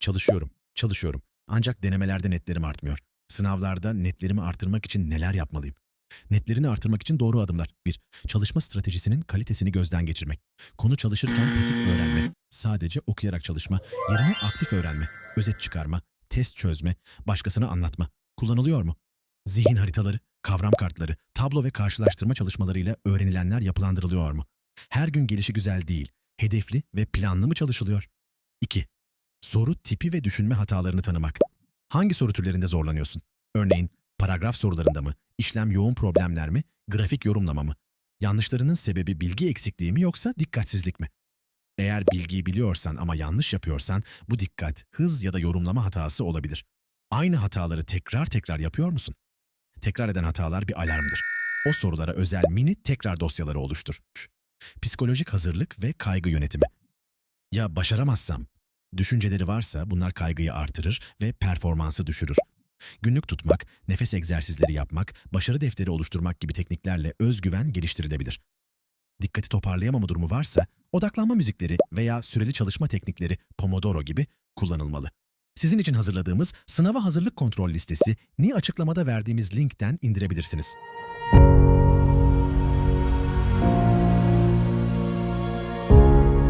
Çalışıyorum, çalışıyorum. Ancak denemelerde netlerim artmıyor. Sınavlarda netlerimi artırmak için neler yapmalıyım? Netlerini artırmak için doğru adımlar. 1. Çalışma stratejisinin kalitesini gözden geçirmek. Konu çalışırken pasif öğrenme, sadece okuyarak çalışma, yerine aktif öğrenme, özet çıkarma, test çözme, başkasına anlatma. Kullanılıyor mu? Zihin haritaları, kavram kartları, tablo ve karşılaştırma çalışmalarıyla öğrenilenler yapılandırılıyor mu? Her gün gelişi güzel değil, hedefli ve planlı mı çalışılıyor? 2. Soru tipi ve düşünme hatalarını tanımak. Hangi soru türlerinde zorlanıyorsun? Örneğin paragraf sorularında mı, işlem yoğun problemler mi, grafik yorumlama mı? Yanlışlarının sebebi bilgi eksikliği mi yoksa dikkatsizlik mi? Eğer bilgiyi biliyorsan ama yanlış yapıyorsan bu dikkat, hız ya da yorumlama hatası olabilir. Aynı hataları tekrar tekrar yapıyor musun? Tekrar eden hatalar bir alarmdır. O sorulara özel mini tekrar dosyaları oluştur. Psikolojik hazırlık ve kaygı yönetimi. Ya başaramazsam? Düşünceleri varsa bunlar kaygıyı artırır ve performansı düşürür. Günlük tutmak, nefes egzersizleri yapmak, başarı defteri oluşturmak gibi tekniklerle özgüven geliştirilebilir. Dikkati toparlayamama durumu varsa odaklanma müzikleri veya süreli çalışma teknikleri Pomodoro gibi kullanılmalı. Sizin için hazırladığımız sınava hazırlık kontrol listesi ni açıklamada verdiğimiz linkten indirebilirsiniz.